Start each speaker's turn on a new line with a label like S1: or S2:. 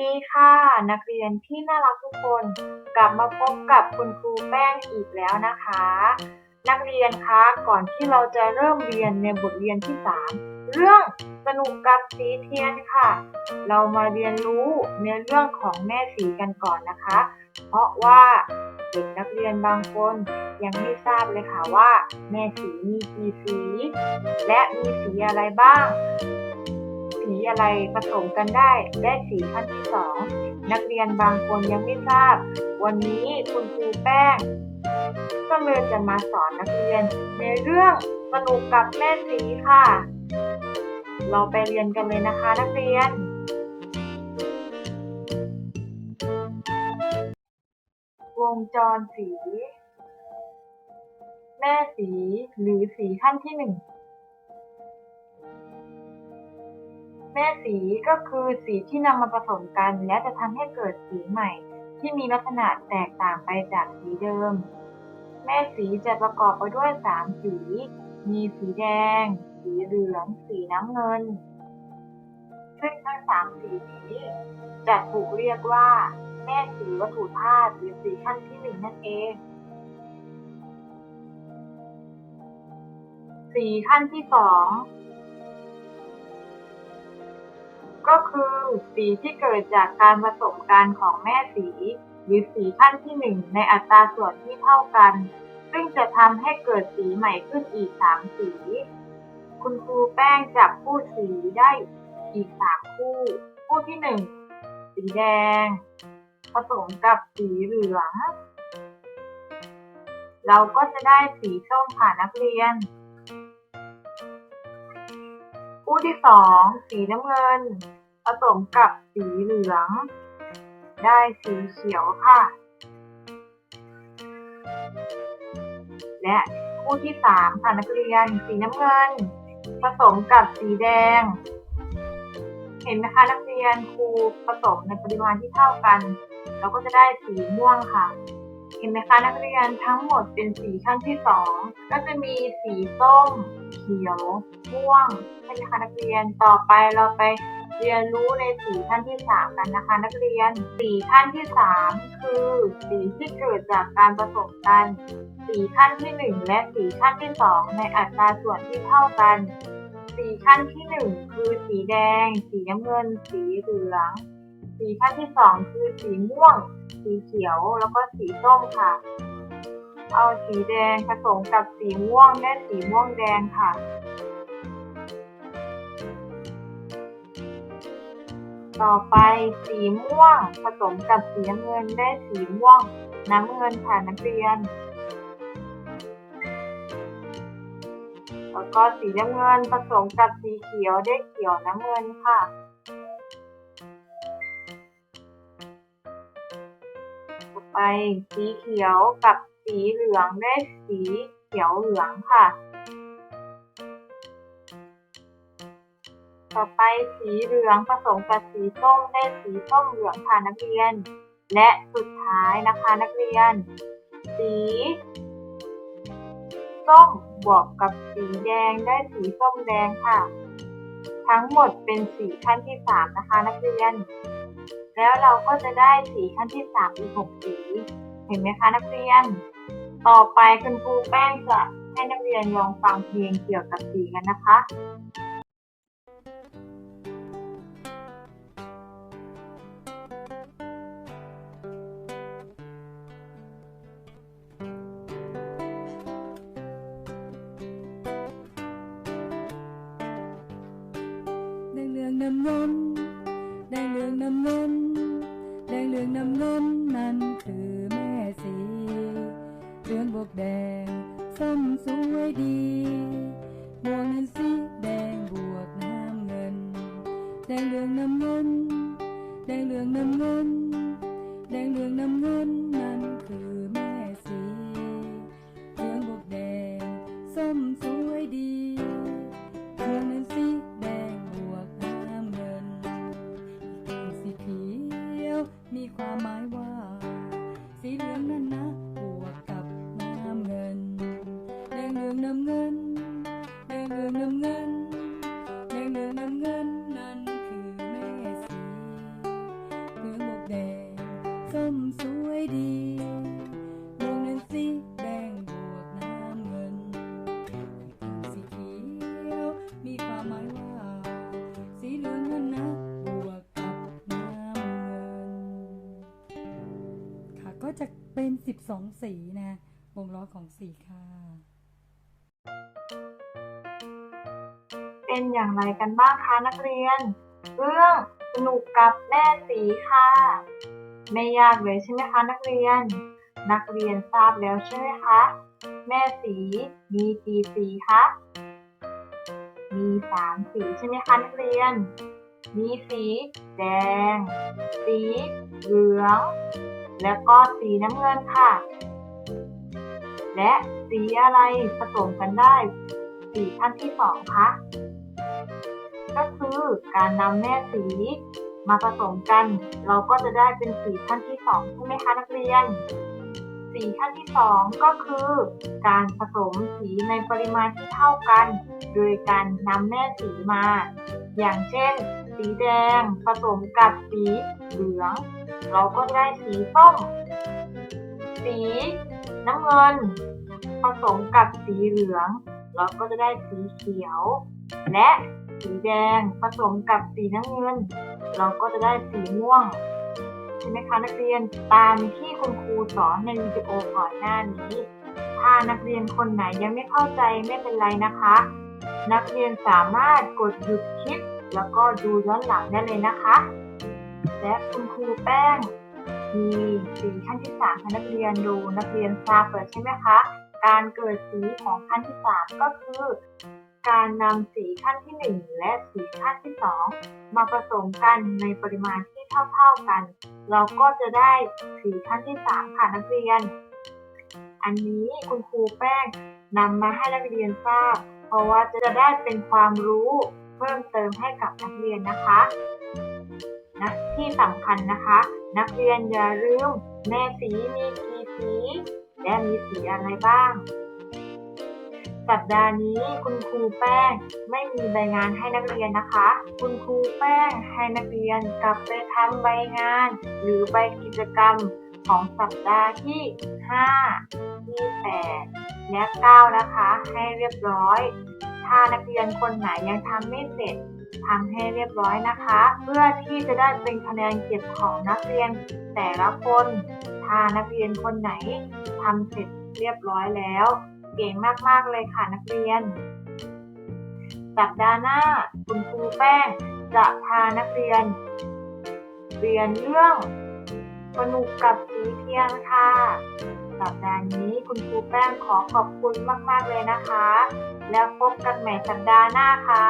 S1: ดีค่ะ นักเรียนที่น่ารักทุกคน กลับมาพบกับคุณครูแป้งอีกแล้วนะคะ นักเรียนคะก่อนที่เราจะเริ่มเรียนในบทเรียนที่ 3 เรื่องสนุกกับสีเทียนค่ะ เรามาเรียนรู้ในเรื่องของแม่สีกันก่อนนะคะ เพราะว่าเด็กนักเรียนบางคนยังไม่ทราบเลยค่ะว่า แม่สีมีกี่สี และมีสีอะไรบ้าง สีอะไรผสมกันได้ได้สีขั้นที่สองนักเรียนบางคนยังไม่ทราบ วันนี้คุณครูแป้งก็เลยจะมาสอนนักเรียน ในเรื่องสนุกกับแม่สีค่ะ เราไปเรียนกันเลยนะคะนักเรียนวงจรสี แม่สีหรือสีขั้นที่หนึ่ง แม่สีก็คือสีที่นำมาผสมกัน และจะทำให้เกิดสีใหม่ ที่มีลักษณะแตกต่างไปจากสีเดิม แม่สีจะประกอบไปด้วยสามสี มีสีแดง สีเหลือง สีน้ำเงิน ซึ่งทั้งสามสีนี้จะถูกเรียกว่า แม่สีวัตถุธาตุหรือสีขั้นที่หนึ่งนั่นเองสีขั้นที่สอง ก็คือสีที่เกิดจากการผสมกันของแม่สี หรือสีขั้นที่หนึ่งในอัตราส่วนที่เท่ากัน ซึ่งจะทำให้เกิดสีใหม่ขึ้นอีกสามสี คุณครูแป้งจับคู่สีได้อีกสามคู่ คู่ที่หนึ่งสีแดง ผสมกับสีเหลือง เราก็จะได้สีส้มค่ะนักเรียนคู่ที่สองสีน้ำเงิน ผสมกับสีเหลือง ได้สีเขียวค่ะ และคู่ที่สามค่ะนักเรียนสีน้ำเงิน ผสมกับสีแดง เห็นไหมคะนักเรียนครูผสมในปริมาณที่เท่ากัน เราก็จะได้สีม่วงค่ะเห็นไหมคะนักเรียนทั้งหมดเป็นสีขั้นที่สองก็จะมีสีส้ม เขียวม่วงใช่ไหมคะนักเรียนต่อไปเราไป เรียนรู้ในสีขั้นที่สามกันนะคะ นักเรียนสีขั้นที่สามคือสีที่เกิดจากการผสมกัน สีขั้นที่หนึ่งและสีขั้นที่สองในอัตราส่วนที่เท่ากัน สีขั้นที่หนึ่งคือสีแดง สีน้ำเงิน สีเหลือง สีขั้นที่สองคือสีม่วง สีเขียวแล้วก็สีส้มค่ะ เอาสีแดงผสมกับสีม่วงได้สีม่วงแดงค่ะ ต่อไปสีม่วง ผสมกับสีน้ำเงินได้สีม่วง น้ำเงินค่ะนักเรียน แล้วก็สีน้ำเงินผสมกับสีเขียวได้เขียวน้ำเงินค่ะต่อไปสีเขียวกับสีเหลืองได้สีเขียวเหลืองค่ะ ต่อไปสีเหลืองผสมกับสีส้มได้สีส้มเหลืองค่ะนักเรียน และสุดท้ายนะคะนักเรียน สีส้มบวกกับสีแดงได้สีส้มแดงค่ะ ทั้งหมดเป็นสีขั้นที่สามนะคะนักเรียน แล้วเราก็จะได้สีขั้นที่สามอีกหกสี เห็นไหมคะนักเรียน ต่อไปคุณครูแป้งจะให้นักเรียนลองฟังเพลงเกี่ยวกับสีกันนะคะ
S2: แดงเหลืองน้ำเงินแดงเหลืองน้ำเงินแดงเหลืองน้ำเงินนั่นคื หมายว่า สีเหลืองนั่นนะบวกกับน้ำเงินแดงเหลืองน้ำเงินแดงเหลืองน้ำเงินแดงเหลืองน้ำเงินนั่นคือแม่สีเหลืองบวกแดงส้มสวยดีดวงนั่นสี เป็น12สีนะวงล้อของสีค่ะ
S1: เป็นอย่างไรกันบ้างคะนักเรียน เรื่องสนุกกับแม่สีค่ะ ไม่ยากเลยใช่ไหมคะนักเรียน นักเรียนทราบแล้วใช่ไหมคะ แม่สีมีกี่สีคะมีสามสีใช่ไหมคะนักเรียน มีสีแดง สีเหลือง แล้วก็สีน้ำเงินค่ะ และสีอะไรผสมกันได้สีขั้นที่สองคะก็คือการนำแม่สีมาผสมกัน เราก็จะได้เป็นสีขั้นที่สองใช่ไหมคะนักเรียน สีขั้นที่สองก็คือ การผสมสีในปริมาณที่เท่ากัน โดยการนำแม่สีมา อย่างเช่น สีแดงผสมกับสีเหลือง เราก็จะได้สีส้ม สีน้ำเงิน ผสมกับสีเหลือง เราก็จะได้สีเขียว และสีแดงผสมกับสีน้ำเงิน เราก็จะได้สีม่วงใช่ไหมคะนักเรียนตามที่คุณครูสอนในวิดีโอก่อนหน้านี้ ถ้านักเรียนคนไหนยังไม่เข้าใจไม่เป็นไรนะคะ นักเรียนสามารถกดหยุดคลิป แล้วก็ดูย้อนหลังได้เลยนะคะ และคุณครูแป้งมีสีขั้นที่สามให้นักเรียนดู นักเรียนทราบเลยใช่ไหมคะ การเกิดสีของขั้นที่สามก็คือ การนำสีขั้นที่หนึ่งและสีขั้นที่สองมาผสมกันในปริมาณที่เท่าๆกัน เราก็จะได้สีขั้นที่สามค่ะนักเรียน อันนี้คุณครูแป้งนำมาให้นักเรียนทราบ เพราะว่าจะได้เป็นความรู้เพิ่มเติมให้กับนักเรียนนะคะ นะที่สำคัญนะคะ นักเรียนอย่าลืมแม่สีมีกี่สี และมีสีอะไรบ้าง สัปดาห์นี้คุณครูแป้งไม่มีใบงานให้นักเรียนนะคะ คุณครูแป้งให้นักเรียนกลับไปทำใบงาน หรือใบกิจกรรมของสัปดาห์ที่ 5 ที่ 8 และ 9 นะคะ ให้เรียบร้อย ถ้านักเรียนคนไหนยังทำไม่เสร็จทำให้เรียบร้อยนะคะ เพื่อที่จะได้เป็นคะแนนเก็บของนักเรียนแต่ละคน ถ้านักเรียนคนไหนทำเสร็จเรียบร้อยแล้ว เก่งมากๆเลยค่ะนักเรียน สัปดาห์หน้าคุณครูแป้งจะพานักเรียน เรียนเรื่องสนุกกับสีเทียนค่ะ สัปดาห์นี้คุณครูแป้งขอขอบคุณมาก ๆ เลยนะคะ แล้วพบกันใหม่สัปดาห์หน้าค่ะ